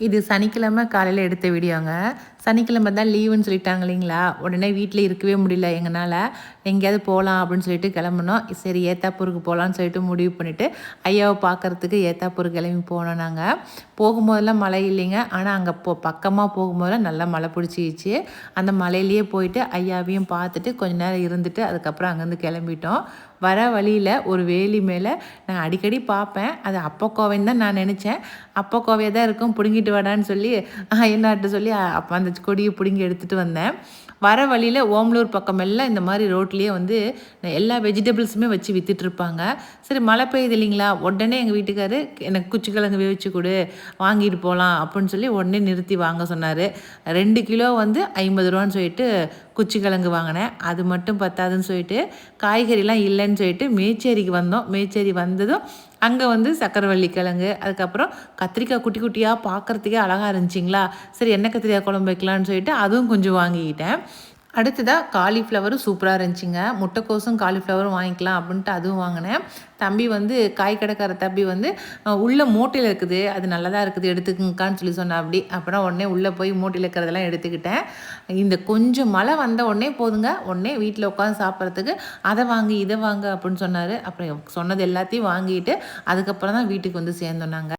இது சனிக்கிழமை காலையில் எடுத்த வீடியோங்க சனிக்கிழமை தான் லீவுன்னு சொல்லிட்டாங்க இல்லைங்களா? உடனே வீட்டில் இருக்கவே முடியல எங்களால் எங்கேயாவது போகலாம் அப்படின்னு சொல்லிட்டு கிளம்புனோம். சரி ஏத்தாப்பூருக்கு போகலான்னு சொல்லிட்டு முடிவு பண்ணிவிட்டு ஐயாவை பார்க்குறதுக்கு ஏத்தாப்பூர் கிளம்பி போனோம் நாங்கள் போகும்போதெல்லாம் மழை இல்லைங்க. ஆனால் அங்கே போ பக்கமாக போகும்போதெல்லாம் நல்லா மழை பிடிச்சிச்சு அந்த மலையிலேயே போயிட்டு ஐயாவையும் பார்த்துட்டு கொஞ்ச நேரம் இருந்துட்டு அதுக்கப்புறம் அங்கேருந்து கிளம்பிட்டோம். வர வழியில் ஒரு வேலி மேலே நான் அடிக்கடி பார்ப்பேன். அது அப்போக்கோவைன்னு தான் நான் நினச்சேன். அப்போக்கோவையாக தான் இருக்கும். பிடுங்கிட்டு வாடான்னு சொல்லி என்னாட்ட சொல்லி அப்போ அந்த கொடியை பிடுங்கி எடுத்துகிட்டு வந்தேன். வர வழியில் ஓமலூர் பக்கமெல்லாம் இந்த மாதிரி ரோட்லேயே வந்து எல்லா வெஜிடபிள்ஸுமே வச்சு விற்றுட்ருப்பாங்க சரி மழை பெய்யுது இல்லைங்களா? உடனே எங்கள் வீட்டுக்காரு எனக்கு குச்சிக்கிழங்கு வேவிச்சு கொடு வாங்கிட்டு போகலாம் அப்படின்னு சொல்லி உடனே நிறுத்தி வாங்க சொன்னார். ரெண்டு கிலோ வந்து ஐம்பது ரூபான்னு சொல்லிட்டு குச்சிக்கிழங்கு வாங்கினேன். அது மட்டும் பத்தாதுன்னு சொல்லிட்டு காய்கறிலாம் இல்லைன்னு சொல்லிட்டு மேச்சேரிக்கு வந்தோம். மேச்சேரி வந்ததும் அங்கே வந்து சக்கரவள்ளி கிழங்கு அதுக்கப்புறம் கத்திரிக்காய் குட்டி குட்டியாக பார்க்குறதுக்கே அழகாக இருந்துச்சிங்களா? சரி என்ன கத்திரிக்காய் குழம்பு வைக்கலான்னு சொல்லிட்டு அதுவும் கொஞ்சம் வாங்கிக்கிட்டேன். அடுத்ததாக காலிஃப்ளவரும் சூப்பராக இருந்துச்சுங்க. முட்டைக்கோசும் காலிஃப்ளவரும் வாங்கிக்கலாம் அப்படின்ட்டு அதுவும் வாங்கினேன். தம்பி வந்து காய் கடைக்கார தம்பி வந்து உள்ளே மூட்டையில் இருக்குது. அது நல்லதாக இருக்குது எடுத்துக்கங்கான்னு சொல்லி சொன்ன அப்படி. அப்புறம் உடனே உள்ளே போய் மூட்டையில் இருக்கிறதெல்லாம் எடுத்துக்கிட்டேன். இந்த கொஞ்சம் மழை வந்த உடனே போதுங்க. உடனே வீட்டில் உட்காந்து சாப்பிட்றதுக்கு அதை வாங்கி இதை வாங்க அப்படின்னு சொன்னார். அப்புறம் சொன்னது எல்லாத்தையும் வாங்கிட்டு அதுக்கப்புறம் தான் வீட்டுக்கு வந்து சேர்ந்தோம் நாங்கள்